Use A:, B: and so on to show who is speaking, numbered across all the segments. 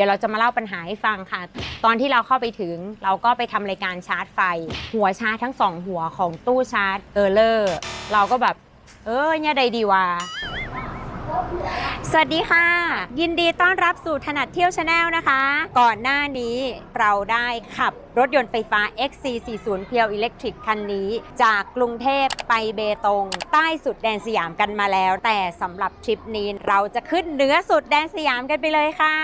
A: ดี๋ยวเราจะมาเล่าปัญหาให้ฟังค่ะ ตอนที่เราเข้าไปถึงเราก็ไปทำรายการชาร์จไฟ หัวชาร์จทั้งสองหัวของตู้ชาร์จเออร์เลอร์เราก็แบบ เออเนี่ยใดดีวะ สวัสดีค่ะ ยินดีต้อนรับสู่ถนัดเที่ยวชาแนลนะคะ ก่อนหน้านี้เราได้ขับรถยนต์ไฟฟ้า XC40 เพียวอิเล็กทริกคันนี้ จากกรุงเทพไปเบตง ใต้สุดแดนสยามกันมาแล้ว แต่สำหรับทริปนี้เราจะขึ้นเหนือสุดแดนสยามกันไปเลยค่ะ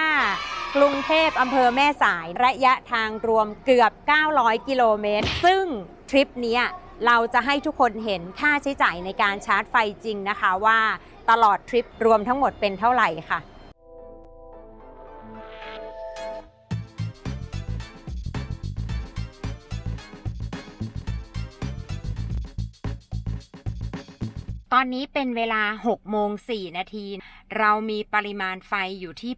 A: กรุงเทพอำเภอแม่สายระยะทางรวมเกือบ 900 กิโลเมตร ซึ่ง ริปนี้เราจะให้ทุกคนเห็นค่าใช้จ่ายในการชาร์จไฟจริงนะคะว่าตลอดทริปรวมทั้งหมดเป็นเท่าไหร่ค่ะตอนนี้เป็นเวลา 6 โมง 4 นาที เรามีปริมาณไฟอยู่ที่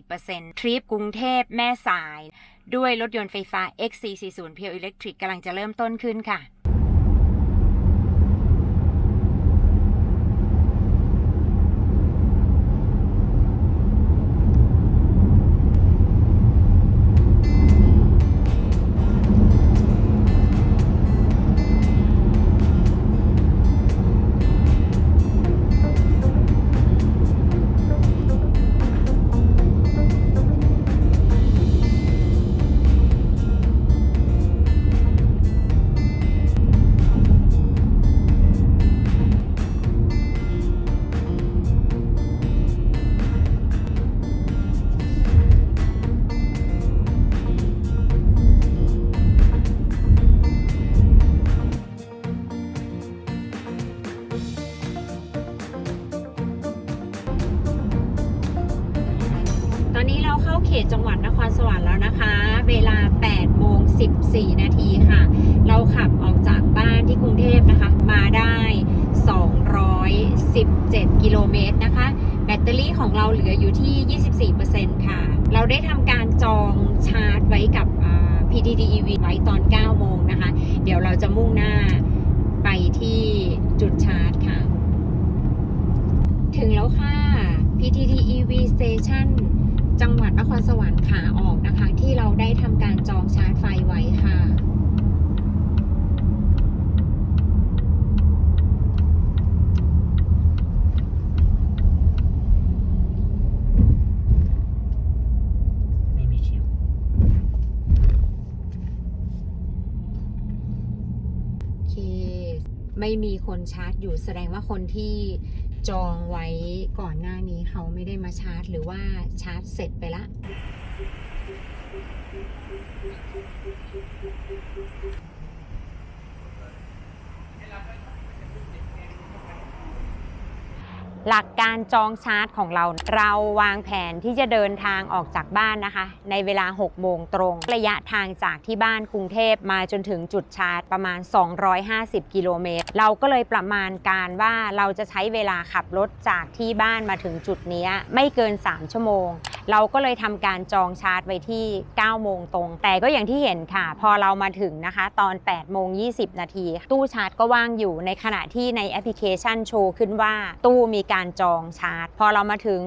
A: 80%ทริปกรุงเทพแม่สาย ด้วยรถยนต์ไฟฟ้า XC40 Pure Electric กำลังจะเริ่มต้นขึ้นค่ะ ตอนนี้เราเข้าเขตจังหวัดนครสวรรค์แล้วนะคะ เวลา8โมง14 นาทีค่ะ เราขับออกจากบ้านที่กรุงเทพนะคะ มาได้ 217 กิโลเมตรนะคะ แบตเตอรี่ของเราเหลืออยู่ที่ 24%ค่ะ เราได้ทำการจองชาร์จไว้กับ PTT EV ไว้ตอน 9 โมงนะคะ เดี๋ยวเราจะมุ่งหน้าไปที่จุดชาร์จค่ะ ถึงแล้วค่ะ PTT EV Station จังหวัดนครสวรรค์ขาออกนะคะ ที่เราได้ทำการจองชาร์จไฟไว้ค่ะ
B: ไม่มีคิว
A: โอเค ไม่มีคนชาร์จอยู่แสดงว่าคนที่ จองไว้ก่อนหน้านี้เขาไม่ได้มาชาร์จ หรือว่าชาร์จเสร็จไปละ หลักการจองชาร์จของเรา เราวางแผนที่จะเดินทางออกจากบ้านนะคะ ในเวลา 6 โมงตรง ระยะทางจากที่บ้านกรุงเทพมาจนถึงจุดชาร์จประมาณ 250 กิโลเมตร เราก็เลยประมาณการว่าเราจะใช้เวลาขับรถจากที่บ้านมาถึงจุดนี้ไม่เกิน 3 ชั่วโมง เราก็เลยทำการจองชาร์จไว้ที่ 9 โมงตรง แต่ก็อย่างที่เห็นค่ะ พอเรามาถึงนะคะ ตอน 8 โมง 20 นาที ตู้ชาร์จก็ว่างอยู่ในขณะที่ในแอปพลิเคชันโชว์ขึ้นว่าตู้มีการจองชาร์จ พอเรามาถึง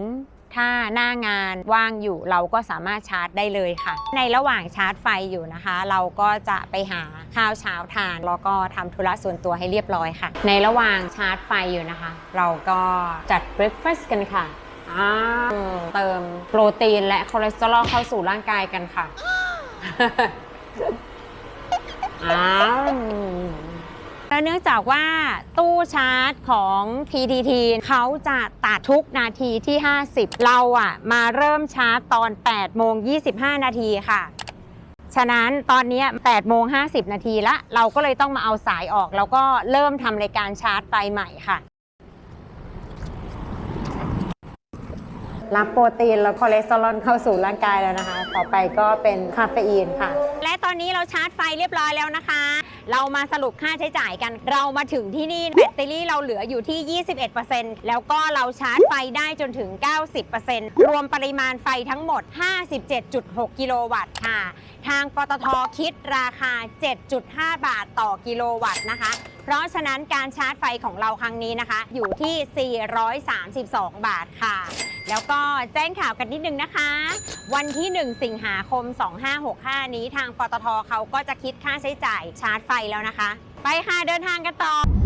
A: ถ้าหน้างานว่างอยู่เราก็สามารถชาร์จได้เลยค่ะ ในระหว่างชาร์จไฟอยู่นะคะ เราก็จะไปหาข้าวเช้าทาน แล้วก็ทำธุระส่วนตัวให้เรียบร้อยค่ะ ในระหว่างชาร์จไฟอยู่นะคะ เราก็จัดเบรคฟาสต์กันค่ะอ่าเติมโปรตีนและคอเลสเตอรอลเข้าสู่ร่างกายกันค่ะอ้าว แล้วเนื่องจากว่าตู้ชาร์จของ PTT เขาจะตัดทุกนาทีที่ 50 เราอะมาเริ่มชาร์จตอน8โมง25 นาทีค่ะ ฉะนั้นตอนนี้8โมง50 นาทีละ เราก็เลยต้องมาเอาสายออก แล้วก็เริ่มทำรายการชาร์จไฟใหม่ค่ะ รับโปรตีนและคอเลสเตอรอลเข้าสู่ร่างกายแล้วนะคะ ต่อไปก็เป็นคาเฟอีนค่ะ และตอนนี้เราชาร์จไฟเรียบร้อยแล้วนะคะ เรามาสรุปค่าใช้จ่ายกัน เรามาถึงที่นี่แบตเตอรี่เราเหลืออยู่ที่ 21%แล้วก็เราชาร์จไฟได้จนถึง 90%รวมปริมาณไฟทั้งหมด 57.6 กิโลวัตต์ค่ะ ทางปตทคิดราคา 7.5 บาทต่อกิโลวัตต์นะคะ เพราะฉะนั้นการชาร์จไฟของเราครั้งนี้นะคะ อยู่ที่ 432 บาทค่ะ แล้วก็แจ้งข่าวกันนิดนึงนะคะ วันที่ 1 สิงหาคม 2565 นี้ทางปตทเขาก็จะคิดค่าใช้จ่ายชาร์จไฟแล้วนะคะ ไปค่ะเดินทางกันต่อ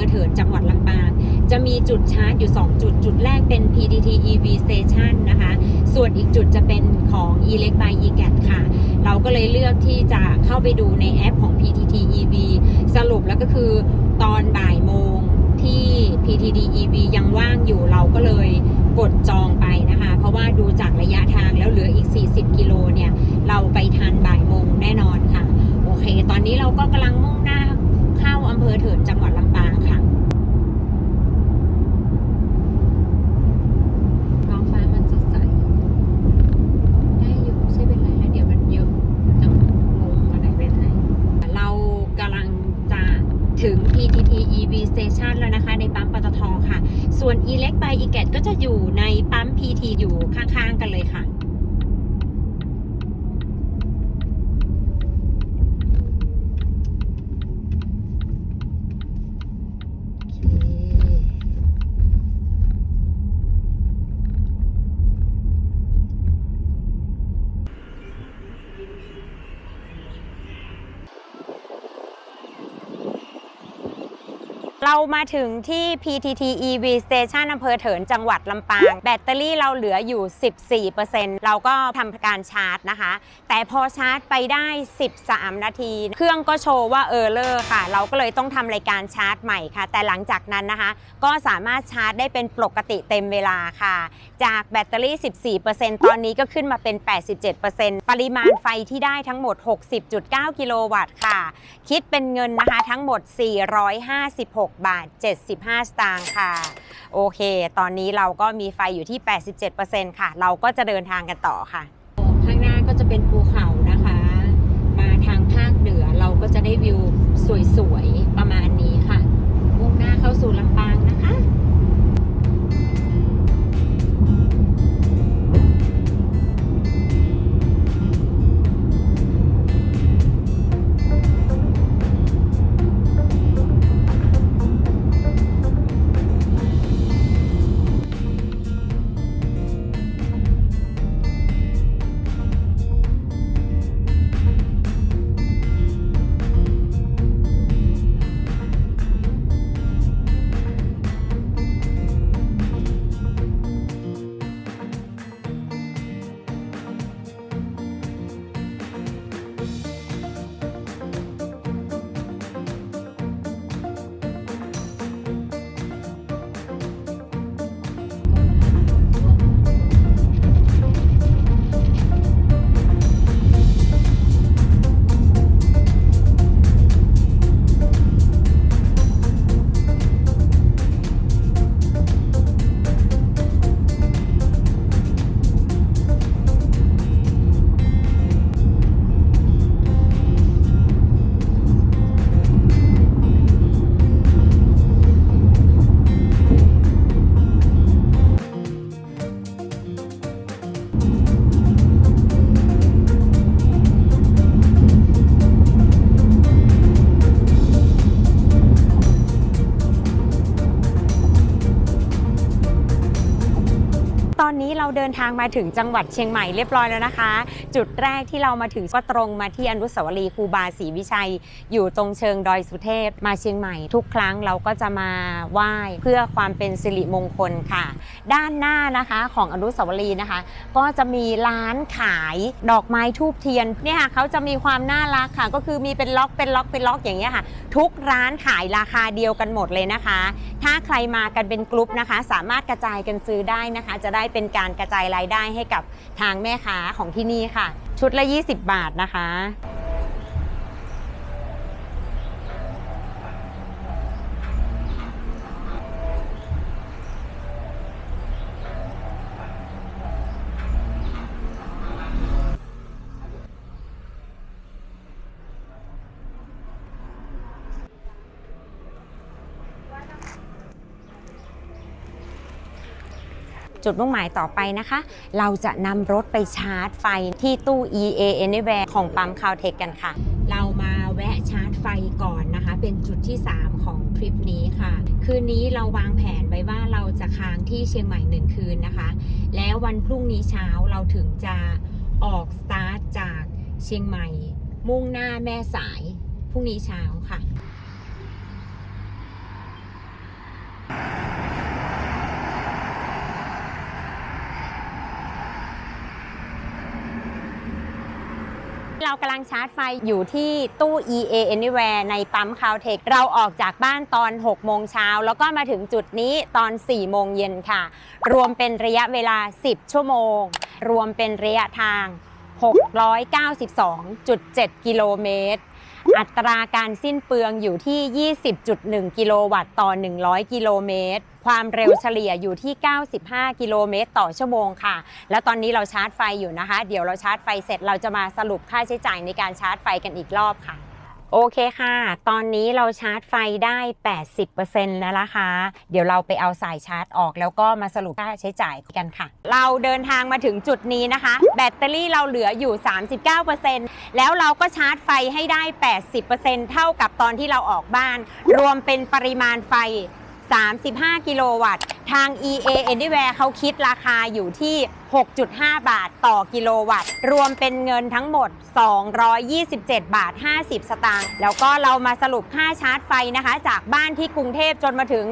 A: อเภอเถินจังหวัดลำปาง จะมีจุดชาร์จอยู่ 2 จุด จุดแรกเป็น PTT EV Station นะคะ ส่วนอีกจุดจะเป็นของ e l e c t by e g a t ค่ะ เราก็เลยเลือกที่จะเข้าไปดูในแอปของ PTT EV สรุปแล้วก็คือตอนบ่ายโมงที่ PTT EV ยังว่างอยู่เราก็เลยกดจองไปนะคะ เพราะว่าดูจากระยะทางแล้วเหลืออีก 40 กิโลเนี่ย เราไปทันบ่ายโมงแน่นอนค่ะ โอเค ตอนนี้เราก็กำลังมุ่งหน้า เข้าอำเภอเถินจังหวัดลำปางค่ะท้องฟ้ามันสดใส ได้อยู่ใช่เป็นไรแล้วเดี๋ยวมันเยอะจังงงอันไหนเป็นไหนเรากำลังจะถึง PTT EV Station แล้วนะคะ ในปั๊มปตทค่ะ ส่วน e l e c by e g a t ก็จะอยู่ในปั๊ม PT อยู่ข้างๆกันเลยค่ะ โอเค เรา มาถึงที่ PTT EV Station อำเภอเถินจังหวัดลำปาง แบตเตอรี่เราเหลืออยู่ 14%เราก็ทำการชาร์จนะคะ แต่พอชาร์จไปได้ 13 นาที เครื่องก็โชว์ว่าเออร์เลอร์ค่ะ เราก็เลยต้องทำรายการชาร์จใหม่ค่ะ แต่หลังจากนั้นนะคะ ก็สามารถชาร์จได้เป็นปกติเต็มเวลาค่ะ จากแบตเตอรี่ 14%ตอนนี้ก็ขึ้นมาเป็น 87%ปริมาณไฟที่ได้ทั้งหมด 60.9 กิโลวัตต์ค่ะ คิดเป็นเงินนะคะทั้งหมด 456 บาท75 สตางค์ค่ะ โอเค ตอนนี้เราก็มีไฟอยู่ที่ 87%ค่ะ เราก็จะเดินทางกันต่อค่ะ ข้างหน้าก็จะเป็นภูเขานะคะ มาทางภาคเหนือเราก็จะได้วิวสวยๆ ทางมาถึงจังหวัดเชียงใหม่เรียบร้อยแล้วนะคะ จุดแรกที่เรามาถึงก็ตรงมาที่อนุสาวรีย์ครูบาศรีวิชัย อยู่ตรงเชิงดอยสุเทพมาเชียงใหม่ ทุกครั้งเราก็จะมาไหว้เพื่อความเป็นสิริมงคลค่ะ ด้านหน้านะคะของอนุสาวรีย์นะคะ ก็จะมีร้านขายดอกไม้ทูบเทียนเนี่ยค่ะเขาจะมีความน่ารักค่ะ ก็คือมีเป็นล็อกเป็นล็อกเป็นล็อกอย่างเงี้ยค่ะ ทุกร้านขายราคาเดียวกันหมดเลยนะคะ ถ้าใครมากันเป็นกลุ่มนะคะ สามารถกระจายกันซื้อได้นะคะ จะได้เป็นการกระจายรายได้ให้กับทางแม่ค้าของที่นี่ค่ะ ชุดละ 20 บาทนะคะ จุดมุ่งหมายต่อไปนะคะ เราจะนำรถไปชาร์จไฟที่ตู้ EA Anywhere ของปั๊มคาวเทคกันค่ะ เรามาแวะชาร์จไฟก่อนนะคะ เป็นจุดที่ 3 ของทริปนี้ค่ะ คืนนี้เราวางแผนไว้ว่าเราจะค้างที่เชียงใหม่หนึ่งคืนนะคะ แล้ววันพรุ่งนี้เช้าเราถึงจะออกสตาร์ทจากเชียงใหม่ มุ่งหน้าแม่สายพรุ่งนี้เช้าค่ะ เรากำลังชาร์จไฟอยู่ที่ตู้ EA Anywhere ในปั๊มคาวเทคเราออกจากบ้านตอน 6 โมงเช้า แล้วก็มาถึงจุดนี้ตอน 4 โมงเย็นค่ะ รวมเป็นระยะเวลา 10 ชั่วโมง รวมเป็นระยะทาง 692.7 กิโลเมตร อัตราการสิ้นเปลืองอยู่ที่ 20.1 กิโลวัตต์ต่อ 100 กิโลเมตร ความเร็วเฉลี่ยอยู่ที่ 95 กิโลเมตรต่อชั่วโมงค่ะ แล้วตอนนี้เราชาร์จไฟอยู่นะคะ เดี๋ยวเราชาร์จไฟเสร็จเราจะมาสรุปค่าใช้จ่ายในการชาร์จไฟกันอีกรอบค่ะโอเคค่ะ ตอนนี้เราชาร์จไฟได้ 80%แล้วนะคะ เดี๋ยวเราไปเอาสายชาร์จออก แล้วก็มาสรุปค่าใช้จ่ายกันค่ะ เราเดินทางมาถึงจุดนี้นะคะ แบตเตอรี่เราเหลืออยู่ 39%แล้วเราก็ชาร์จไฟให้ได้ 80%เท่ากับตอนที่เราออกบ้าน รวมเป็นปริมาณไฟ 35 กิโลวัตต์ ทาง EA Anywhere เขาคิดราคาอยู่ที่ 6.5 บาทต่อกิโลวัตต์ รวมเป็นเงินทั้งหมด 227 บาท 50 สตางค์ แล้วก็เรามาสรุปค่าชาร์จไฟนะคะ จากบ้านที่กรุงเทพจนมาถึง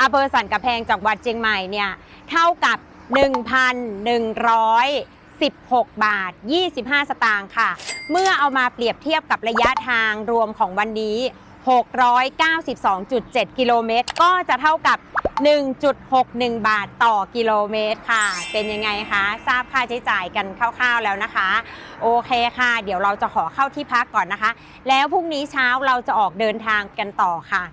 A: อำเภอสันกำแพงจังหวัดเชียงใหม่เนี่ย เท่ากับ 1,116 บาท 25 สตางค์ค่ะ เมื่อเอามาเปรียบเทียบกับระยะทางรวมของวันนี้ 692.7 กิโลเมตร ก็จะเท่ากับ 1.61 บาทต่อกิโลเมตรค่ะ เป็นยังไงคะ ทราบค่าใช้จ่ายกันคร่าวๆแล้วนะคะ โอเคค่ะ เดี๋ยวเราจะขอเข้าที่พักก่อนนะคะ แล้วพรุ่งนี้เช้าเราจะออกเดินทางกันต่อค่ะ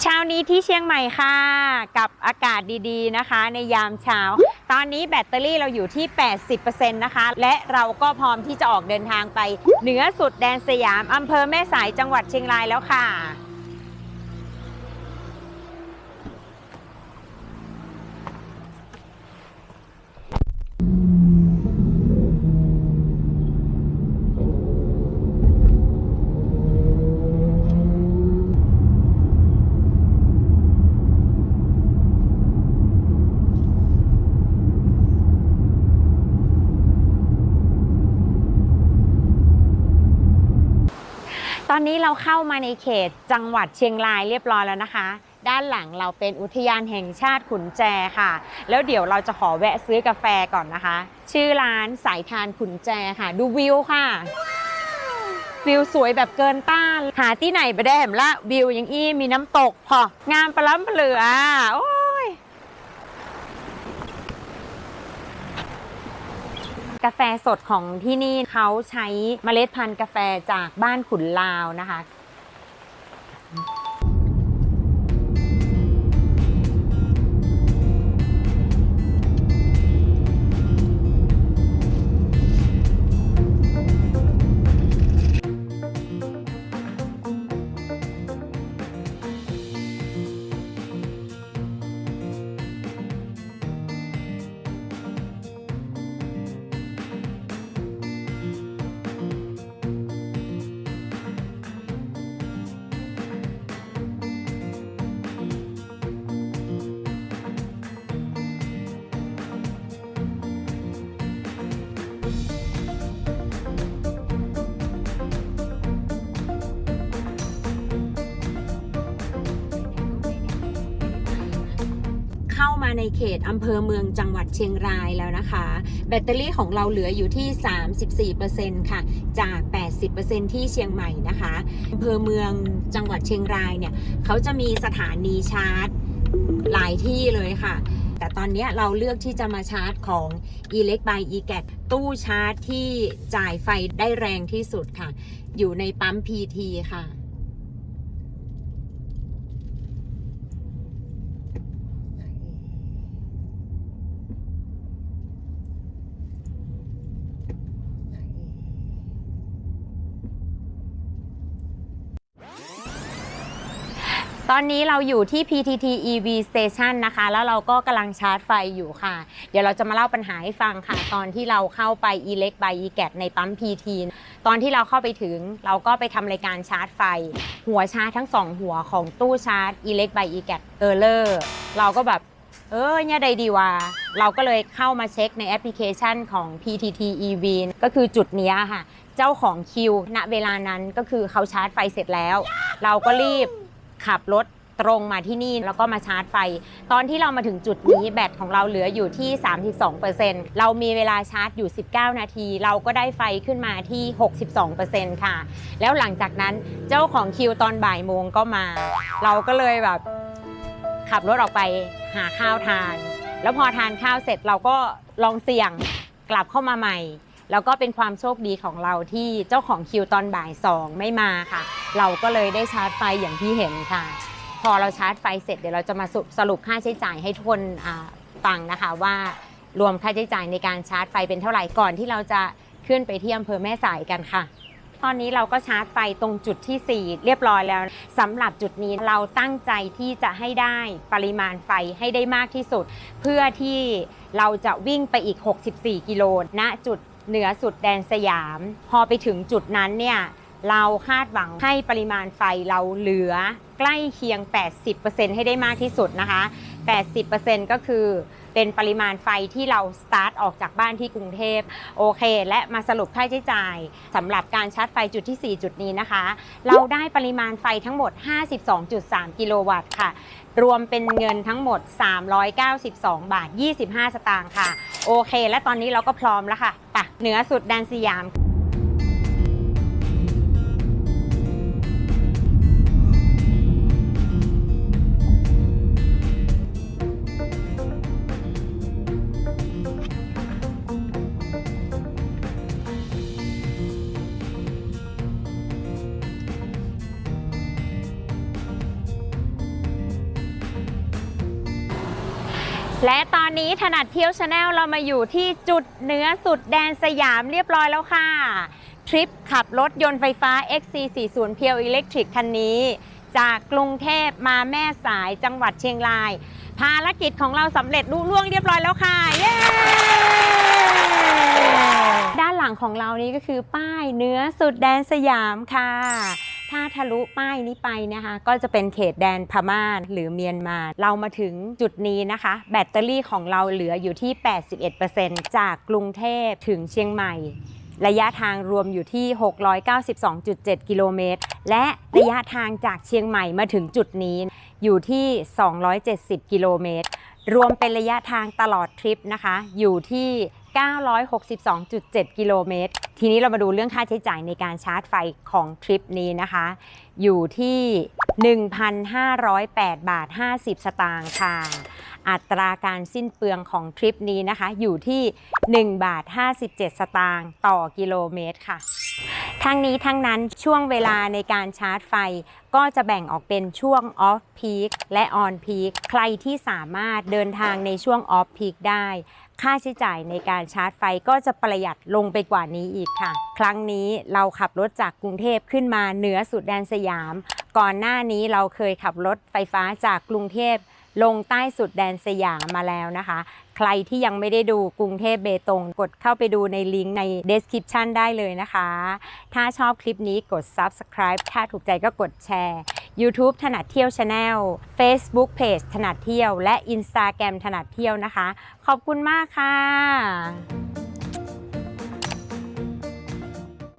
A: เช้านี้ที่เชียงใหม่ค่ะ กับอากาศดีๆนะคะ ในยามเช้า ตอนนี้แบตเตอรี่เราอยู่ที่ 80%นะคะ และเราก็พร้อมที่จะออกเดินทางไป เหนือสุดแดนสยามอำเภอแม่สายจังหวัดเชียงรายแล้วค่ะ อนนี้เราเข้ามาในเขตจังหวัดเชียงรายเรียบร้อยแล้วนะคะ ด้านหลังเราเป็นอุทยานแห่งชาติขุนแจค่ะ แล้วเดี๋ยวเราจะขอแวะซื้อกาแฟก่อนนะคะ ชื่อร้านสายทานขุนแจค่ะ ดูวิวค่ะ วิวสวยแบบเกินต้าน หาที่ไหนไปได้แหมละวิวอย่างอี้มีน้ำตกพองามประล้ำเหลือโอ้ย กาแฟสดของที่นี่เขาใช้เมล็ดพันธุ์กาแฟจากบ้านขุนลาวนะคะ ในเขตอำเภอเมืองจังหวัดเชียงรายแล้วนะคะ แบตเตอรี่ของเราเหลืออยู่ที่ 34%ค่ะ จาก 80%ที่เชียงใหม่นะคะอำเภอเมืองจังหวัดเชียงรายเนี่ยเขาจะมีสถานีชาร์จหลายที่เลยค่ะ แต่ตอนนี้เราเลือกที่จะมาชาร์จของ e l e c by e g a t ตู้ชาร์จที่จ่ายไฟได้แรงที่สุดค่ะ อยู่ในปั๊ม PT ค่ะ ตอนนี้เราอยู่ที่ PTT EV Station นะคะ แล้วเราก็กำลังชาร์จไฟอยู่ค่ะ เดี๋ยวเราจะมาเล่าปัญหาให้ฟังค่ะ ตอนที่เราเข้าไป Elect by e g a t ในปั๊ม PT ตอนที่เราเข้าไปถึงเราก็ไปทำรายการชาร์จไฟ หัวชาร์จทั้งสองหัวของตู้ชาร์จ Elect by e g a t e r l e r เราก็แบบเออเนี่ยใดดีว่าเราก็เลยเข้ามาเช็คในแอปพลิเคชันของ PTT EV ก็คือจุดเนี้ยค่ะ เจ้าของคิวณเวลานั้นก็คือเขาชาร์จไฟเสร็จแล้ว เราก็รีบ ขับรถตรงมาที่นี่แล้วก็มาชาร์จไฟ ตอนที่เรามาถึงจุดนี้แบตของเราเหลืออยู่ที่ 32%เรามีเวลาชาร์จอยู่ 19 นาที เราก็ได้ไฟขึ้นมาที่ 62%ค่ะ แล้วหลังจากนั้นเจ้าของคิวตอนบ่ายโมงก็มา เราก็เลยแบบขับรถออกไปหาข้าวทาน แล้วพอทานข้าวเสร็จเราก็ลองเสี่ยงกลับเข้ามาใหม่ แล้วก็เป็นความโชคดีของเราที่เจ้าของคิวตอนบ่ายสองไม่มาค่ะ เราก็เลยได้ชาร์จไฟอย่างที่เห็นค่ะ พอเราชาร์จไฟเสร็จเดี๋ยวเราจะมาสรุปค่าใช้จ่ายให้ทุกคนฟังนะคะว่ารวมค่าใช้จ่ายในการชาร์จไฟเป็นเท่าไหร่ก่อนที่เราจะขึ้นไปที่อำเภอแม่สายกันค่ะ ตอนนี้เราก็ชาร์จไฟตรงจุดที่ 4 เรียบร้อยแล้วสำหรับจุดนี้เราตั้งใจที่จะให้ได้ปริมาณไฟให้ได้มากที่สุด เพื่อที่เราจะวิ่งไปอีก 64 กิโลณจุด เหนือสุดแดนสยาม พอไปถึงจุดนั้นเนี่ยเราคาดหวังให้ปริมาณไฟเราเหลือใกล้เคียง 80%ให้ได้มากที่สุดนะคะ 80%ก็คือเป็นปริมาณไฟที่เราสตาร์ทออกจากบ้านที่กรุงเทพโอเค และมาสรุปค่าใช้จ่ายสำหรับการชาร์จไฟจุดที่ 4 จุดนี้นะคะ เราได้ปริมาณไฟทั้งหมด 52.3 กิโลวัตต์ค่ะ รวมเป็นเงินทั้งหมด 392 บาท 25 สตางค์ค่ะ โอเค และตอนนี้เราก็พร้อมแล้วค่ะไปเหนือสุดแดนสยาม และตอนนี้ถนัดเที่ยวชาแนลเรามาอยู่ที่จุดเหนือสุดแดนสยามเรียบร้อยแล้วค่ะ ทริปขับรถยนต์ไฟฟ้า XC40 เพียวอิเล็กทริกคันนี้ จากกรุงเทพมาแม่สายจังหวัดเชียงราย ภารกิจของเราสำเร็จรุ่ล่วงเรียบร้อยแล้วค่ะ เย้ ด้านหลังของเรานี้ก็คือป้ายเนื้อสุดแดนสยามค่ะ ถ้าทะลุป้ายนี้ไปนะคะ ก็จะเป็นเขตแดนพม่าหรือเมียนมา เรามาถึงจุดนี้นะคะ แบตเตอรี่ของเราเหลืออยู่ที่ 81%จากกรุงเทพถึงเชียงใหม่ ระยะทางรวมอยู่ที่ 692.7 กิโลเมตร และระยะทางจากเชียงใหม่มาถึงจุดนี้ อยู่ที่ 270 กิโลเมตร รวมเป็นระยะทางตลอดทริปนะคะ อยู่ที่ 962.7 กิโลเมตร ทีนี้เรามาดูเรื่องค่าใช้จ่ายในการชาร์จไฟของทริปนี้นะคะ อยู่ที่ 1,508 บาท 50 สตางค์ค่ะ อัตราการสิ้นเปลืองของทริปนี้นะคะ อยู่ที่ 1 บาท 57 สตางค์ต่อกิโลเมตรค่ะทั้งนี้ทั้งนั้นช่วงเวลาในการชาร์จไฟก็จะแบ่งออกเป็นช่วง off peak และ on peak ใครที่สามารถเดินทางในช่วง off peak ได้ ค่าใช้จ่ายในการชาร์จไฟก็จะประหยัดลงไปกว่านี้อีกค่ะ ครั้งนี้เราขับรถจากกรุงเทพขึ้นมาเหนือสุดแดนสยาม ก่อนหน้านี้เราเคยขับรถไฟฟ้าจากกรุงเทพลงใต้สุดแดนสยามมาแล้วนะคะ ใครที่ยังไม่ได้ดูกรุงเทพเบตงกดเข้าไปดูในลิงก์ใน description ได้เลยนะคะ ถ้าชอบคลิปนี้กด subscribe ถ้าถูกใจก็กดแชร์ YouTube ถนัดเที่ยว Channel Facebook Page ถนัดเที่ยว และ Instagram ถนัดเที่ยวนะคะ ขอบคุณมากค่ะ